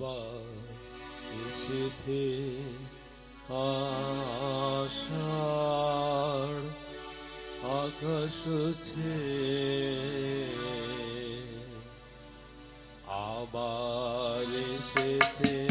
আবার এসেছে আষাঢ় আকাশ আবার এসেছে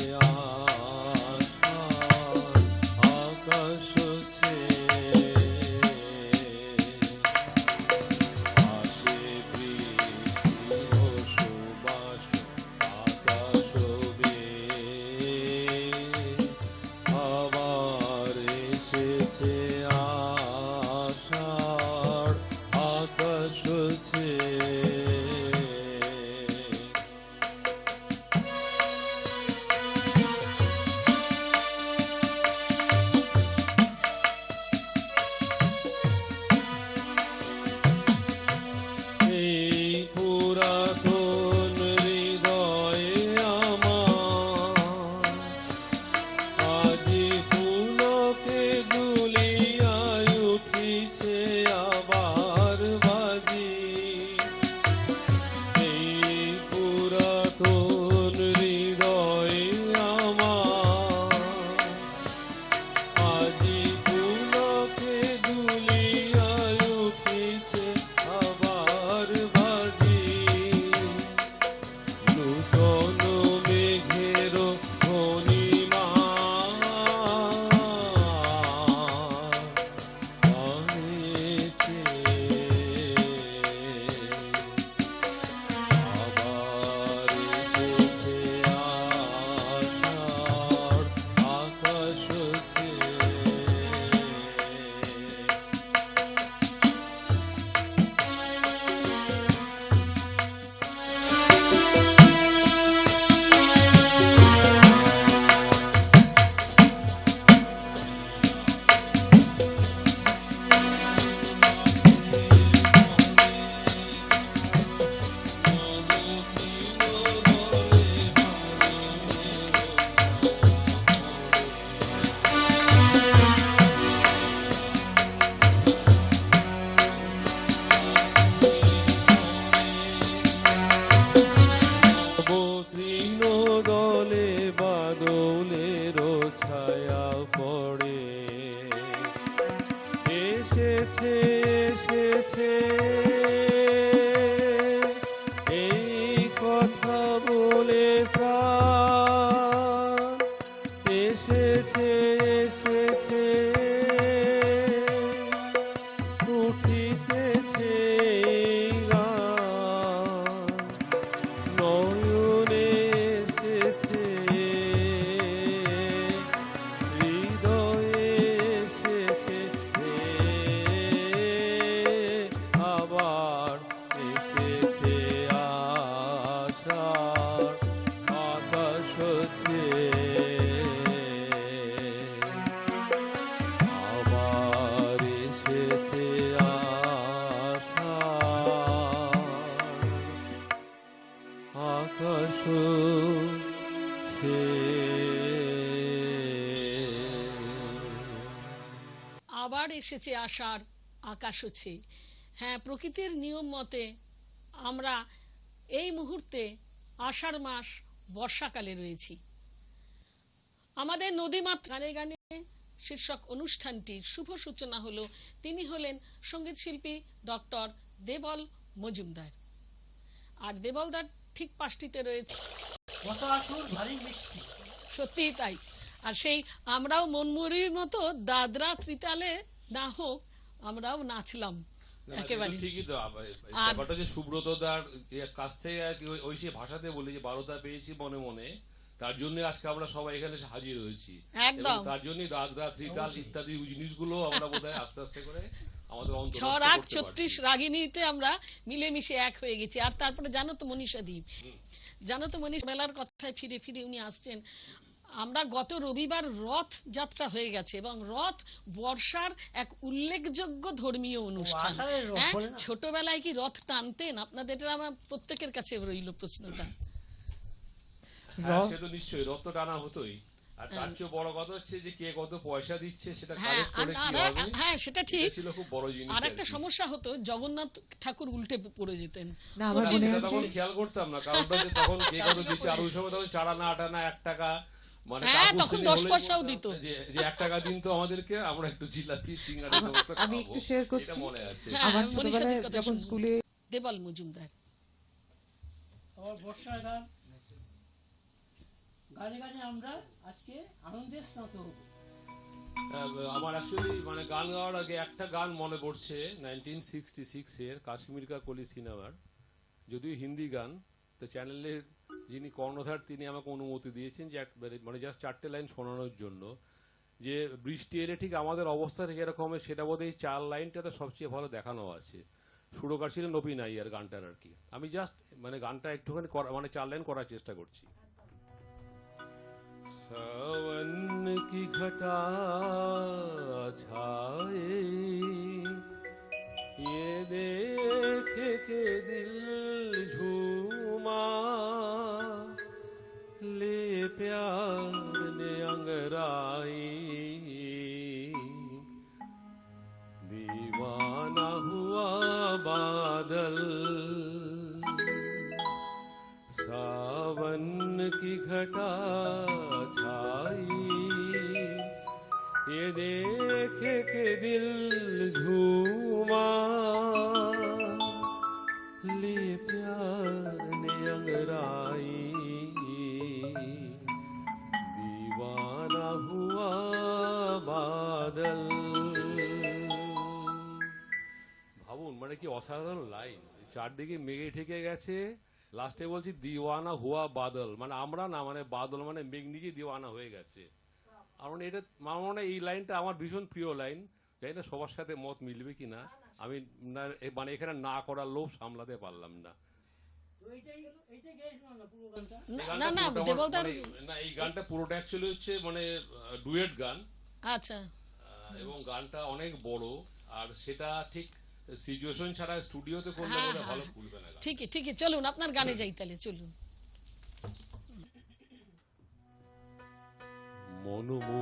প্রাণ আবার এসেছে আষাঢ় আকাশ হচ্ছে। হ্যাঁ প্রকৃতির নিয়ম মতে আমরা এই মুহূর্তে আষাঢ় মাস বর্ষাকালে রয়েছি। আমাদের নদীমাত গানে গানে শীর্ষক অনুষ্ঠানটির শুভ সূচনা হলো তিনি হলেন সংগীত শিল্পী ডক্টর দেবল মজুমদার। আর দেবলদার ঠিক পাশটিতে রয়েছে ভারী মিষ্টি। সত্যিই তাই। আর সেই আমরাও মনমুরির মতো দাদরা ত্রিতালে না হোক আমরাও নাচলাম একেবারে। ঠিকই তো ব্যাপারটা যে সুব্রত কাছ থেকে ওই- ওই সে ভাষাতে বলি যে বারোটা পেয়েছি মনে মনে তার জন্য আজকে আমরা সবাই এখানে এসে হাজির হয়েছি। একদম। তার জন্য রাগদা ত্রিতাল ইত্যাদি জিনিসগুলো আমরা বোধহয় আস্তে আস্তে করে আমাদের অন্তর্ভুক্ত ছ রাগ ছত্রিশ রাগিনীতে আমরা মিলেমিশে এক হয়ে গেছি। আর তারপরে জানো তো মনীষা দ্বীপ। জানো তো মনীষ মেলার কথায় ফিরে ফিরে উনি আসছেন। আমরা গত রবিবার রথ যাত্রা হয়ে গেছে এবং রথ বর্ষার এক উল্লেখযোগ্য ধর্মীয় অনুষ্ঠান। রথ হ্যাঁ ছোটবেলায় কি রথ টানতেন? আপনাদের এটা আমার প্রত্যেকের কাছে রইল প্রশ্নটা। হ্যাঁ, সে তো নিশ্চয়ই রথ টানা হতোই। আর তার চেয়ে বড় কথা হচ্ছে যে কে কত পয়সা দিচ্ছে সেটা হ্যাঁ কালেক্ট করে কি হবে? হ্যাঁ সেটা ঠিক। ছিল খুব বড় জিনিস আর একটা সমস্যা হতো জগন্নাথ ঠাকুর উল্টে পড়ে যেতেন। না আমার মনে তখন খেয়াল করতাম না কারণটা হচ্ছে তখন কে কত দিচ্ছে আর ওই সময় তখন চার আনা আট টাকা মানে হ্যাঁ, তখন পয়সাও দিত। যে টাকা দিন তো আমাদেরকে আমরা একটু জিলাপি সিঙ্গারা সমস্ত আমি একটু share করছি। মনে আছে। হ্যাঁ, আমার ছোটবেলায় যখন স্কুলে দেবাল মজুমদার। আবার বর্ষার গান গানে গানে আমরা আজকে আনন্দের স্নাত হব। আহ, আমার অ্যাকচুয়ালি মানে গান গাওয়ার আগে একটা গান মনে পড়ছে নাইনটিন সিক্সটি সিক্স এর কাশ্মীর কা কলি সিনেমার যদিও হিন্দি গান। তো চ্যানেলের যিনি কর্ণধার তিনি আমাকে অনুমতি দিয়েছেন যে মানে জাস্ট চারটে লাইন শোনানোর জন্য। যে বৃষ্টি এলে ঠিক আমাদের অবস্থা ঠিক এরকম সেটা বোধহয় এই চার লাইনটাতে সবচেয়ে ভালো দেখানো আছে। সুরকার ছিলেন নবীন আইয়ার গানটার আর কি। আমি জাস্ট মানে গানটা একটুখানি মানে চার লাইন করার চেষ্টা করছি। सावन की घटा छाए। ये देख के दिल झूमा। ले प्यार ने अंगराई। दीवाना हुआ बादल सावन की घटा छाई ये देख के दिल झूमा ले प्यार ने अंगराई दीवाना हुआ বাদল ভাবুন মানে কি অসাধারণ লাইন চারদিকে মেঘে ঠেকে গেছে লাস্টে বলছি দিওয়ানা হুয়া বাদল। মানে আমরা না মানে বাদল মানে মেঘ নিজে দিওয়ানা হয়ে গেছে। আমার মনে এটা আমার মনে হয় এই লাইনটা আমার ভীষণ প্রিয় লাইন। জানি না সবার সাথে মত মিলবে কিনা। আমি না মানে এখানে না করার লোভ সামলাতে পারলাম না। না দেবলদার মানে- না এই গানটা পুরোটা অ্যাকচুয়ালি হচ্ছে মানে ডুয়েট গান। আচ্ছা। এবং গানটা অনেক বড়। আর সেটা ঠিক সিচুয়েশন ছাড়া স্টুডিওতে করলে হ্যাঁ, হ্যাঁ, ভালো খুলবে না ঠিকই ঠিকই চলুন আপনার গানে যাই তাহলে চলুন। মনমোর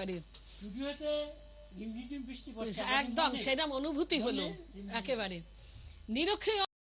একেবারে একদম সেরকম অনুভূতি হলো একেবারে। নিরক্ষে